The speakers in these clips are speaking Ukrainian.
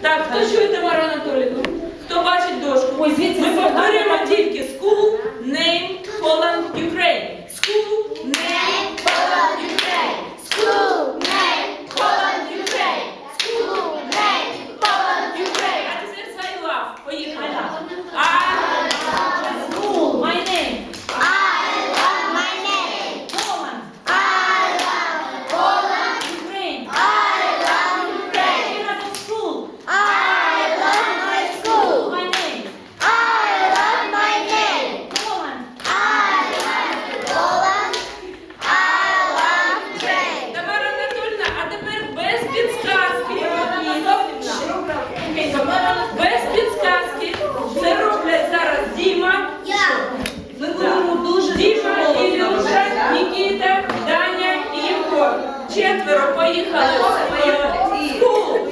Так, хто чує Тамару Анатолійовну? Хто бачить дошку? Ми повторюємо тільки school name. 好，加油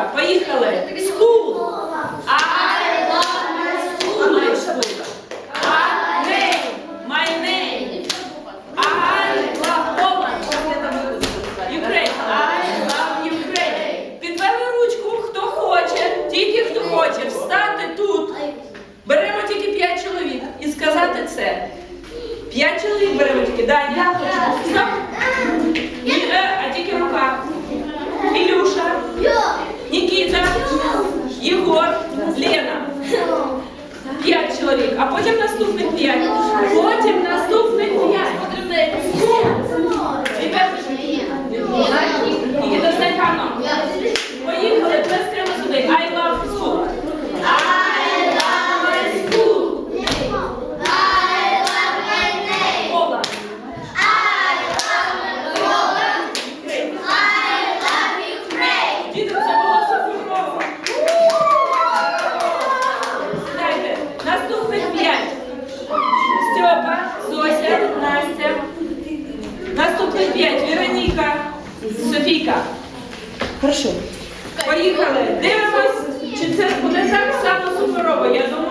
Так, поїхали. Скул. Вероніка, Софійка. Хорошо. Поїхали. Дивимось, чи це буде так само суперово. Я думаю,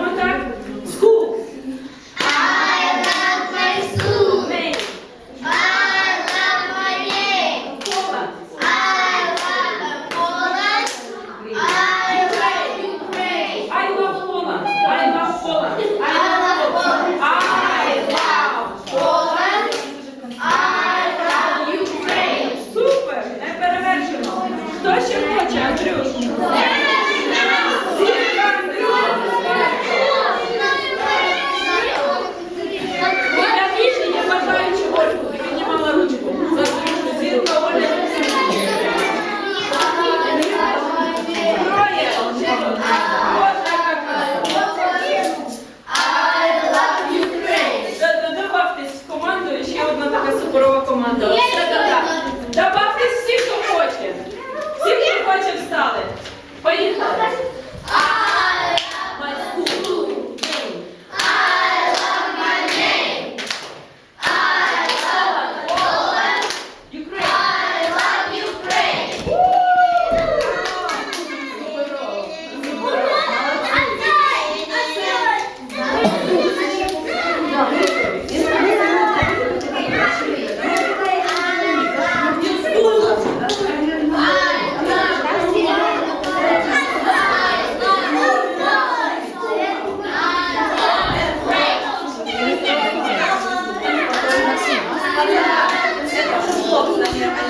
Madonna.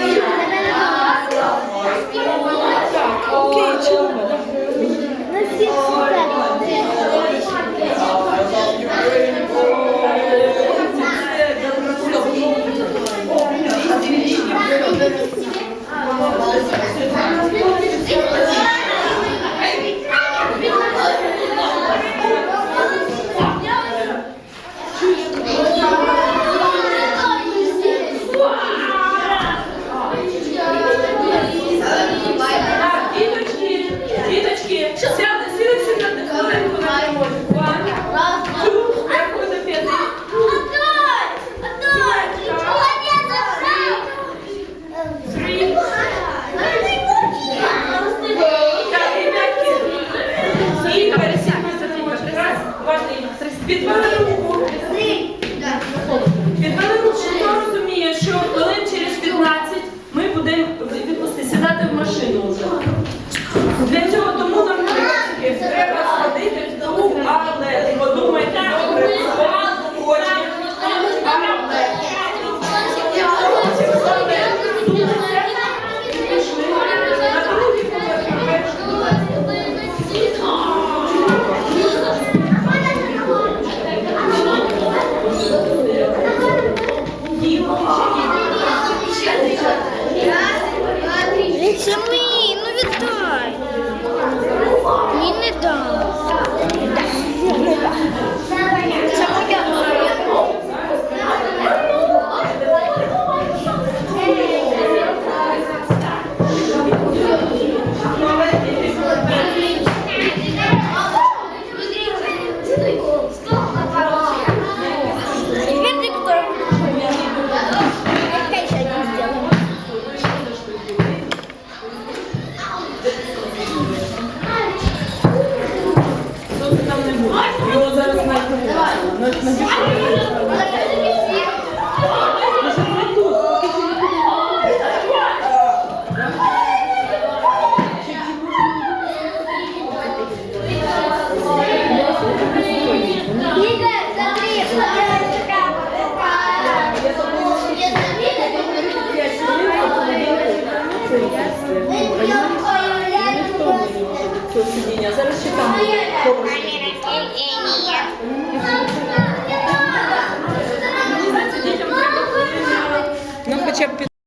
Amen. Підтвердили. Що сидіння. Зараз ще там буде.